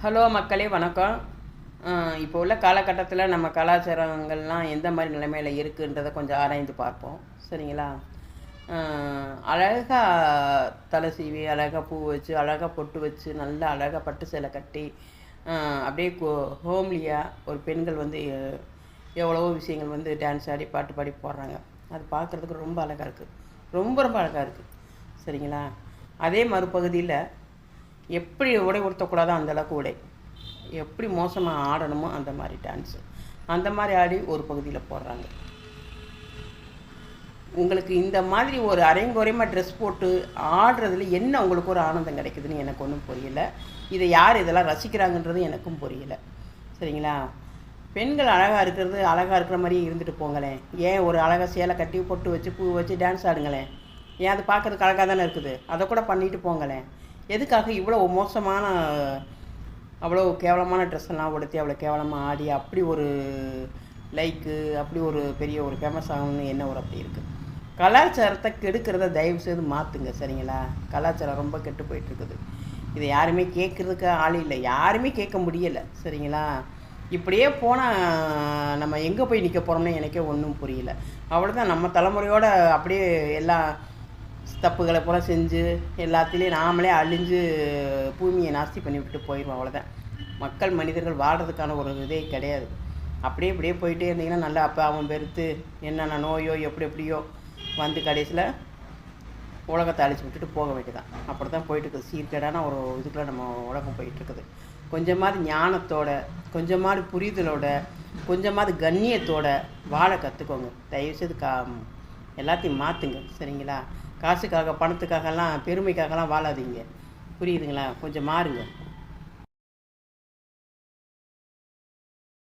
Hello மக்களே வணக்கம். இப்போ உள்ள காலகட்டத்தில் நம்ம கலாச்சாரங்கள்லாம் எந்த மாதிரி நிலைமையில் இருக்குன்றதை கொஞ்சம் ஆராய்ந்து பார்ப்போம். சரிங்களா? அழகாக தலை சீவி அழகாக பூ வச்சு அழகாக பொட்டு வச்சு நல்லா அழகாக பட்டு சேலை கட்டி அப்படியே அப்படியே ஹோம்லியாக ஒரு பெண்கள் வந்து எவ்வளவோ விஷயங்கள் வந்து டான்ஸ் ஆடி பாட்டு பாடி போடுறாங்க. அது பார்க்குறதுக்கு ரொம்ப அழகாக இருக்குது ரொம்ப ரொம்ப அழகாக இருக்குது சரிங்களா? அதே மறுபகுதியில் எப்படி உடை உடுத்தக்கூடாதோ அந்தளவுக்கு உடை. எப்படி மோசமாக ஆடணுமோ அந்த மாதிரி டான்ஸு அந்த மாதிரி ஆடி ஒரு பகுதியில் போடுறாங்க. உங்களுக்கு இந்த மாதிரி ஒரு அரைங்குறையமாக ட்ரெஸ் போட்டு ஆடுறதுல என்ன உங்களுக்கு ஒரு ஆனந்தம் கிடைக்குதுன்னு எனக்கு ஒன்றும் புரியல. இதை யார் இதெல்லாம் ரசிக்கிறாங்கன்றது எனக்கும் புரியல. சரிங்களா? பெண்கள் அழகாக இருக்கிறது அழகாக இருக்கிற மாதிரியே இருந்துட்டு போங்களேன். ஏன் ஒரு அழகாக சேலை கட்டி பொட்டு வச்சு பூ வச்சு டான்ஸ் ஆடுங்களேன்? ஏன் அது பார்க்கறதுக்கு அழகாக தானே இருக்குது? அதை கூட பண்ணிட்டு போங்களேன். எதுக்காக இவ்வளோ மோசமான அவ்வளோ கேவலமான ட்ரெஸ் எல்லாம் உடுத்தி அவ்வளோ கேவலமாக ஆடி அப்படி ஒரு லைக்கு அப்படி ஒரு பெரிய ஒரு ஃபேமஸ் ஆகணும்னு என்ன ஒரு அப்படி இருக்குது கலாச்சாரத்தை கெடுக்கிறத தயவு செய்து மாற்றுங்க சரிங்களா? கலாச்சாரம் ரொம்ப கெட்டு போயிட்டுருக்குது இதை யாருமே கேட்குறதுக்கு ஆள் இல்லை. யாருமே கேட்க முடியலை சரிங்களா? இப்படியே போனால் நம்ம எங்கே போய் நிற்க போகிறோம்னு எனக்கே ஒன்றும் புரியல. அவ்வளோதான் நம்ம தலைமுறையோடு அப்படியே எல்லா தப்புகளை பூரா செஞ்சு எல்லாத்துலேயும் நாமளே அழிஞ்சு பூமியை நாஸ்தி பண்ணி விட்டு போயிடுவோம் அவ்வளோதான் மக்கள் மனிதர்கள் வாழ்கிறதுக்கான ஒரு இதே கிடையாது. அப்படியே இப்படியே போயிட்டே இருந்தீங்கன்னா நல்லா அப்போ அவன் பெருத்து என்னென்ன நோயோ எப்படி எப்படியோ வந்து கடைசியில் உலகத்தை அழிச்சு விட்டுட்டு போக வேண்டியதான் அப்படி தான் போயிட்டுருக்குது. சீர்கேடான ஒரு இதுக்குள்ள நம்ம உலகம் போயிட்டுருக்குது. கொஞ்சமாவது ஞானத்தோட கொஞ்சமாவது புரிதலோட கொஞ்சமாவது கண்ணியத்தோட வாழ கற்றுக்கோங்க தயவுசெய்து கா எல்லாத்தையும் மாற்றுங்க சரிங்களா? காசுக்காக பணத்துக்காகலாம் பெருமைக்காகலாம் வாழாதீங்க. புரியுதுங்களா? கொஞ்சம் மாறுங்க.